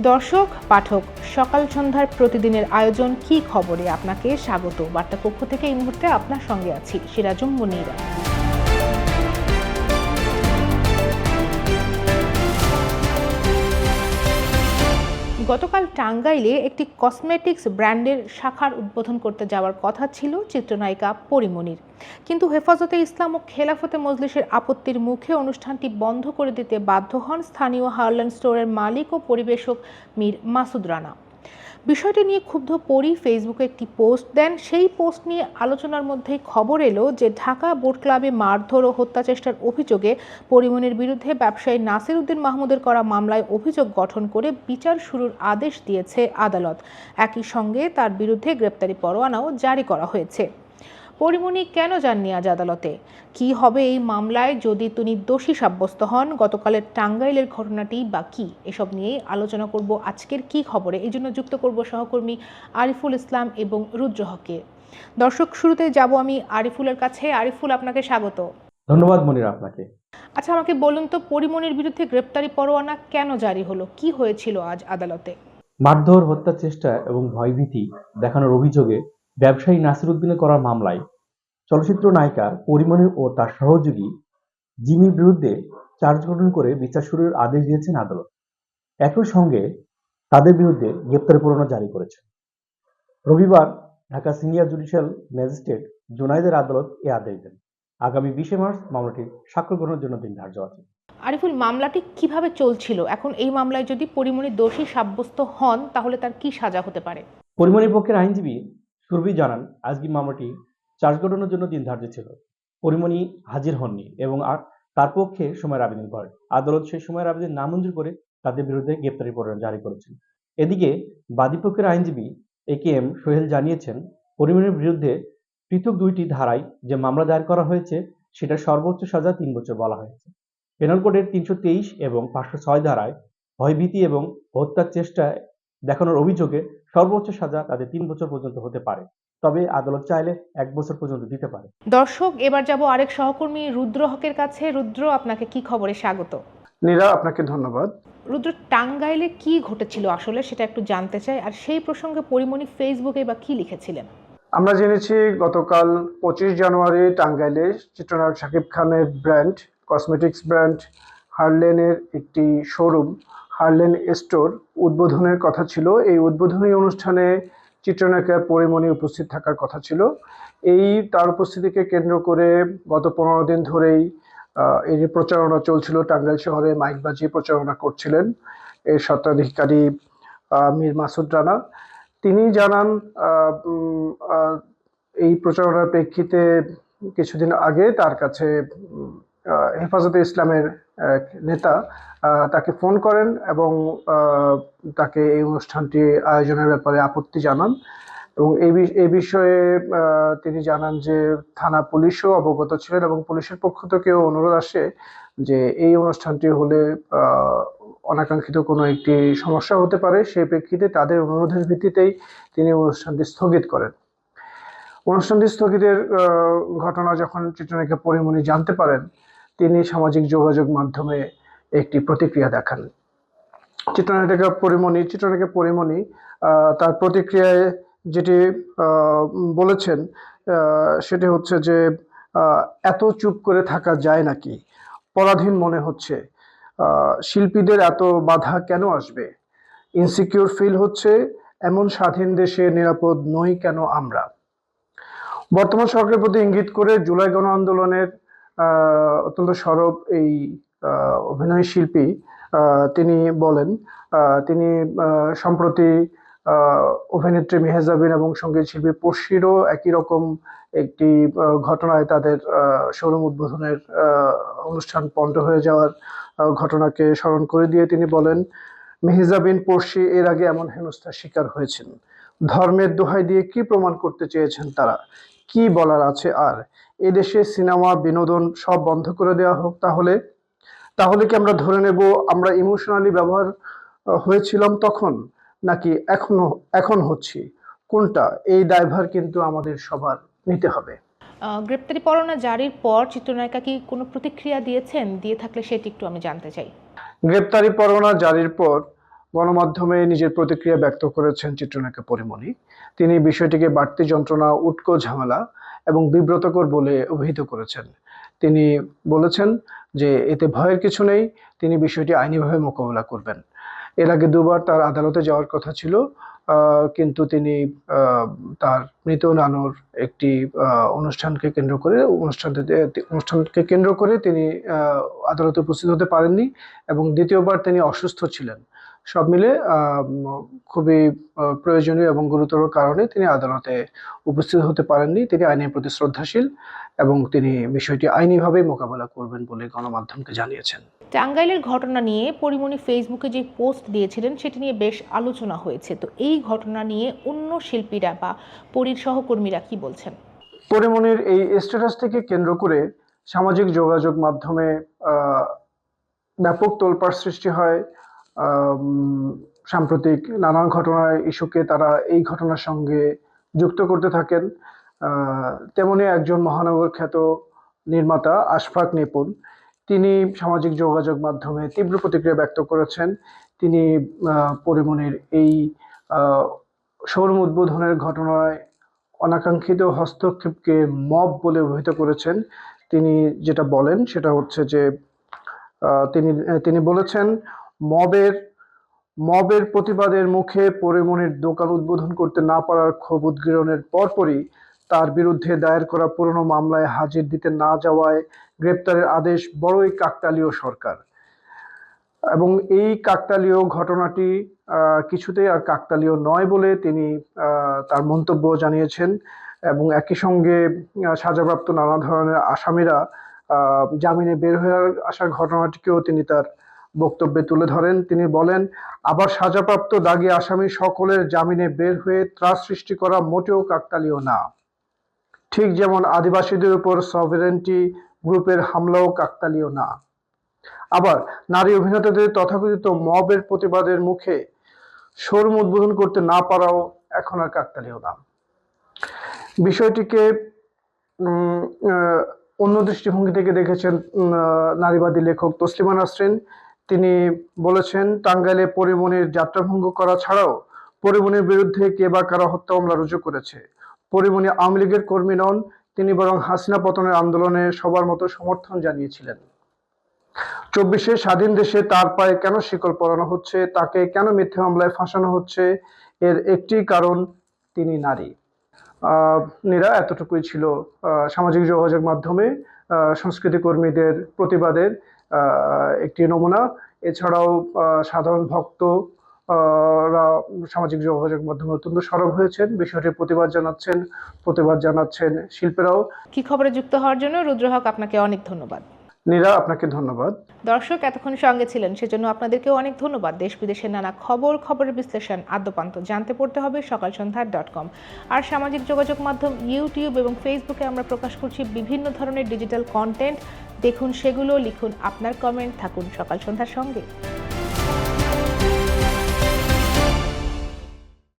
দর্শক, পাঠক, সকাল সন্ধ্যার প্রতিদিনের আয়োজন কি খবরে আপনাকে স্বাগত? বার্তা কক্ষ থেকে এই মুহূর্তে আপনার সঙ্গে আছি, সিরাজুম মুনিরা। গতকাল টাঙ্গাইলে একটি কসমেটিক্স ব্র্যান্ডের শাখার উদ্বোধন করতে যাওয়ার কথা ছিল চিত্রনায়িকা পরিমণির কিন্তু হেফাজতে ইসলাম ও খেলাফতে মজলিসের আপত্তির মুখে অনুষ্ঠানটি বন্ধ করে দিতে বাধ্য হন স্থানীয় হারল্যান্ড স্টোরের মালিক ও পরিবেশক মীর মাসুদ রানা। বিষয়টি নিয়ে ক্ষুব্ধ পরি ফেসবুকে একটি পোস্ট দেন। সেই পোস্ট নিয়ে আলোচনার মধ্যে খবর এলো যে ঢাকা বোট ক্লাবে মারধর ও হত্যাচেষ্টার অভিযোগে পরিমণির বিরুদ্ধে ব্যবসায়ী নাসির উদ্দিন মাহমুদের করা মামলায় অভিযোগ গঠন করে বিচার শুরুর আদেশ দিয়েছে আদালত। একই সঙ্গে তার বিরুদ্ধে গ্রেপ্তারি পরোয়ানাও জারি করা হয়েছে। পরিমণি কেন যাননি আজ আদালতে? কি হবে এই মামলায় যদি তিনি দোষী সাব্যস্ত হন? গতকালের টাঙ্গাইলের ঘটনাটি বা কি? এসব নিয়েই আলোচনা করব আজকের কি খবরে। এই জন্য যুক্ত করব সহকর্মী আরিফুল ইসলাম এবং রুদ্র হকে। দর্শক শুরুতে যাব আমি আরিফুলের কাছে। আরিফুল আপনাকে স্বাগত। ধন্যবাদ মনির আপনাকে। আচ্ছা আমাকে বলুন তো পরিমণির বিরুদ্ধে গ্রেপ্তারি পরোয়ানা কেন জারি হলো? কি হয়েছিল আজ আদালতে? মারধর হত্যা চেষ্টা এবং ভয়ভীতি দেখানোর অভিযোগে ব্যবসায়ী নাসির উদ্দিনের করা মামলায় চলচ্চিত্র নায়িকা পরিমণি ও তার সহযোগী জিমির বিরুদ্ধে চার্জ গঠন করে বিচার শুরুর আদেশ দিয়েছেন আদালত। একই সঙ্গে তাদের বিরুদ্ধে গ্রেপ্তারি পরোয়ানা জারি করেছে রবিবার ঢাকা সিনিয়র জুডিশিয়াল ম্যাজিস্ট্রেট জুনাইদের আদালত এ আদেশ দেন। আগামী বিশে মার্চ মামলাটি স্বাক্ষর গ্রহণের জন্য দিন ধার্য আছে। আরিফুল মামলাটি কীভাবে চলছিল? এখন এই মামলায় যদি পরিমণি দোষী সাব্যস্ত হন তাহলে তার কি সাজা হতে পারে? পরিমণি পক্ষের আইনজীবী সুরভি জানান আজকে মামলাটি চার্জ গঠনের জন্য দিন ধার্য ছিল? পরিমণি হাজির হননি এবং তার পক্ষে সময়ের আবেদন করেন আদালত সেই সময়ের আবেদন নামঞ্জুর করে তাদের বিরুদ্ধে গ্রেপ্তারি পরোয়ানা জারি করেছেন। এদিকে বাদীপক্ষের আইনজীবী এ কে এম সোহেল জানিয়েছেন, পরিমণির বিরুদ্ধে পৃথক দুইটি ধারায় যে মামলা দায়ের করা হয়েছে, সেটা সর্বোচ্চ সাজা তিন বছর বলা হয়েছে। পেনাল কোডের তিনশো তেইশ এবং পাঁচশো ছয় ধারায় ভয়ভীতি এবং হত্যার চেষ্টা দেখানোর অভিযোগে সর্বোচ্চ সাজা তাদের তিন বছর পর্যন্ত হতে পারে। তবে আদালত চাইলে এক বছর পর্যন্ত দিতে পারে। দর্শক এবার যাব আরেক সহকর্মী রুদ্র হকের কাছে। রুদ্র আপনাকে কি খবরে স্বাগত? নীরা আপনাকে ধন্যবাদ। রুদ্র টাঙ্গাইলে কি ঘটেছিল আসলে সেটা একটু জানতে চাই। আর সেই প্রসঙ্গে পরিমণি ফেসবুকে বা কি লিখেছিলেন? আমরা জেনেছি গতকাল পঁচিশ জানুয়ারি টাঙ্গাইলে চিত্রনায়ক শাকিব খানের ব্র্যান্ড কসমেটিক্স ব্র্যান্ড হার্লেনের একটি শোরুম হার্লেন স্টোর উদ্বোধনের কথা ছিল। এই উদ্বোধনী অনুষ্ঠানে চিত্রনায়িকা পরিমণি উপস্থিত থাকার কথা ছিল। এই তার উপস্থিতিকে কেন্দ্র করে গত পনেরো দিন ধরেই আহ, এর প্রচারণা চলছিল টাঙ্গাইল শহরে মাইক বাজিয়ে প্রচারণা করছিলেন এর স্বত্বাধিকারী মীর মাসুদ রানা। তিনি জানান এই প্রচারণার প্রেক্ষিতে কিছুদিন আগে তার কাছে হেফাজতে ইসলামের এক নেতা তাকে ফোন করেন এবং তাকে এই অনুষ্ঠানটি আয়োজনের ব্যাপারে আপত্তি জানান এবং এই এই বিষয়ে তিনি জানান যে থানা পুলিশও অবগত ছিলেন এবং পুলিশের পক্ষ থেকেও অনুরোধ আসে যে এই অনুষ্ঠানটি হলে অনাকাঙ্ক্ষিত কোনো একটি সমস্যা হতে পারে। সেই প্রেক্ষিতে তাদের অনুরোধের ভিত্তিতেই তিনি অনুষ্ঠানটি স্থগিত করেন। অনুষ্ঠানটি স্থগিতের ঘটনা যখন চিত্রনায়িকা পরিমণি জানতে পারেন তিনি সামাজিক যোগাযোগ মাধ্যমে একটি প্রতিক্রিয়া দেখান। চিত্রনায়িকা পরিমণি চিত্রনায়িকা পরিমণি তার প্রতিক্রিয়ায় যেটি বলেছেন সেটি হচ্ছে যে এত চুপ করে থাকা যায় নাকি? পরাধীন মনে হচ্ছে। শিল্পীদের এত বাধা কেন আসবে? ইনসিকিউর ফিল হচ্ছে, এমন স্বাধীন দেশে নিরাপদ নই কেন আমরা? বর্তমান সরকারের প্রতি ইঙ্গিত করে জুলাই গণ আন্দোলনের অত্যন্ত সরব এই অভিনয় শিল্পী তিনি বলেন তিনি সম্প্রতি অভিনেত্রী মেহেজাবিন এবং সংগীত শিল্পী পড়শিরও একই রকম একটি ঘটনায় তাদের শোরুম উদ্বোধনের অনুষ্ঠান পণ্ড হয়ে যাওয়ার ঘটনাকে স্মরণ করে দিয়ে তিনি বলেন মেহেজাবিন পড়শি এর আগে এমন হেনস্থার শিকার হয়েছেন। ধর্মের দোহাই দিয়ে কি প্রমাণ করতে চেয়েছেন তারা? কি বলার আছে? আর এদেশে সিনেমা বিনোদন সব বন্ধ করে দেওয়া হোক তাহলে? তাহলে কি আমরা ধরে নেব আমরা ইমোশনালি ব্যবহার হয়েছিলাম তখন? নাকি এখনও এখন হচ্ছি? কোনটা? এই দায়ভার কিন্তু আমাদের সবার নিতে হবে। গ্রেপ্তারি পরোয়ানা জারির পর চিত্রনায়িকা কি কোনো প্রতিক্রিয়া দিয়েছেন? দিয়ে থাকলে সেটি একটু আমি জানতে চাই। গ্রেপ্তারি পরোয়ানা জারির পর গণমাধ্যমে নিজের প্রতিক্রিয়া ব্যক্ত করেছেন চিত্রনায়িকা পরিমণি। তিনি বিষয়টিকে বাড়তি যন্ত্রণা, উটকো ঝামেলা এবং বিব্রতকর বলে অভিহিত করেছেন। তিনি বলেছেন যে, এতে ভয়ের কিছু নেই, তিনি বিষয়টি আইনিভাবে মোকাবেলা করবেন। এর আগে দুবার তার আদালতে যাওয়ার কথা ছিল কিন্তু তিনি তার মৃত নানুর একটি অনুষ্ঠানকে কেন্দ্র করে অনুষ্ঠানটিতে অনুষ্ঠানকে কেন্দ্র করে তিনি আদালতে উপস্থিত হতে পারেননি এবং দ্বিতীয়বার তিনি অসুস্থ ছিলেন। সব মিলে খুবই প্রয়োজনীয় এবং গুরুতর কারণে তিনি আদালতে উপস্থিত হতে পারেননি। তিনি আইনের প্রতি শ্রদ্ধাশীল এবং তিনি বিষয়টি আইনিভাবেই মোকাবেলা করবেন বলে গণমাধ্যমকে জানিয়েছেন। টাঙ্গাইলের ঘটনা নিয়ে পরিমণি ফেসবুকে যে পোস্ট দিয়েছিলেন সেটি নিয়ে বেশ আলোচনা হয়েছে। তো এই ঘটনা নিয়ে অন্য শিল্পীরা বা পরীর সহকর্মীরা কি বলছেন? পরিমণির এই স্ট্যাটাস থেকে কেন্দ্র করে সামাজিক যোগাযোগ মাধ্যমে ব্যাপক তোলপাড় সৃষ্টি হয়। সাম্প্রতিক নানান ঘটনায় ইস্যুকে তারা এই ঘটনার সঙ্গে যুক্ত করতে থাকেন। তেমনি একজন মহানগর খ্যাত নির্মাতা আশফাক নিপুণ, তিনি সামাজিক যোগাযোগ মাধ্যমে তীব্র প্রতিক্রিয়া ব্যক্ত করেছেন। তিনি পরিমণির এই শোরুম উদ্বোধনের ঘটনায় অনাকাঙ্ক্ষিত হস্তক্ষেপকে মব বলে অভিহিত করেছেন। তিনি যেটা বলেন সেটা হচ্ছে যে তিনি তিনি বলেছেন মবের মবের প্রতিবাদের মুখে পরিমণির দোকান উদ্বোধন করতে না পারার ক্ষোভ উদ্গীরণের পরপরই তার বিরুদ্ধে দায়ের করা পুরনো মামলায় হাজির দিতে না যাওয়ায় গ্রেপ্তারের আদেশ বড়ই কাকতালীয় সরকার। এবং এই কাকতালীয় ঘটনাটি কিছুতেই আর কাকতালীয় নয় বলে তিনি তার মন্তব্য জানিয়েছেন এবং একই সঙ্গে সাজাপ্রাপ্ত নানা ধরনের আসামিরা জামিনে বের হয়ে আসার ঘটনাটিকেও তিনি তার বক্তব্যে তুলে ধরেন। তিনি বলেন, আবার সাজাপ্রাপ্ত দাগী আসামি সকলের জামিনে বের হয়ে ত্রাস সৃষ্টি করা মোটেও কাকতালীয় না। ঠিক যেমন আদিবাসীদের উপর সভেরেন্টি গ্রুপের হামলাও কাকতালীয় না। আবার নারী অভিনেতাদের তথাকথিত মবের প্রতিবাদের মুখে শোরুম উদ্বোধন করতে না পারাও এখন আর কাকতালীয় না। বিষয়টিকে অন্য দৃষ্টিভঙ্গি থেকে দেখেছেন নারীবাদী লেখক তসলিমা নাসরিন। তিনি বলেছেন, টাঙ্গাইলে পরিমণির যাত্রাভঙ্গ করা ছাড়াও পরিমণির বিরুদ্ধে কে বা কারা হত্যা মামলা রুজু করেছে। পরিমণি আওয়ামী লীগের কর্মী নন, তিনি বরং হাসিনা পতনের আন্দোলনে সবার মতো সমর্থন জানিয়েছিলেন। চব্বিশে স্বাধীন দেশে তার পায়ে কেন শিকল পরানো হচ্ছে, তাকে কেন মিথ্যে মামলায় ফাঁসানো হচ্ছে, এর একটি কারণ তিনি নারী। নীরা, এতটুকুই ছিল সামাজিক যোগাযোগ মাধ্যমে সংস্কৃতি কর্মীদের প্রতিবাদের একটি নমুনা। এছাড়াও সাধারণ ভক্ত রা সামাজিক যোগাযোগ মাধ্যমে অত্যন্ত সরব হয়েছেন। বিষয়টির প্রতিবাদ জানাচ্ছেন প্রতিবাদ জানাচ্ছেন শিল্পীরাও। কি খবরে যুক্ত হওয়ার জন্য রুদ্রহক আপনাকে অনেক ধন্যবাদ। নীরা আপনাকে ধন্যবাদ। দর্শক এতক্ষণ সঙ্গে ছিলেন সেজন্য আপনাদেরকেও অনেক ধন্যবাদ। দেশ বিদেশের নানা খবর খবরের বিশ্লেষণ আদ্যপান্ত জানতে পড়তে হবে সকাল সন্ধ্যা ডট কম। আর সামাজিক যোগাযোগ মাধ্যম ইউটিউব এবং ফেসবুকে আমরা প্রকাশ করছি বিভিন্ন ধরনের ডিজিটাল কন্টেন্ট দেখুন সেগুলো লিখুন আপনার কমেন্ট থাকুন সকাল সন্ধ্যার সঙ্গে।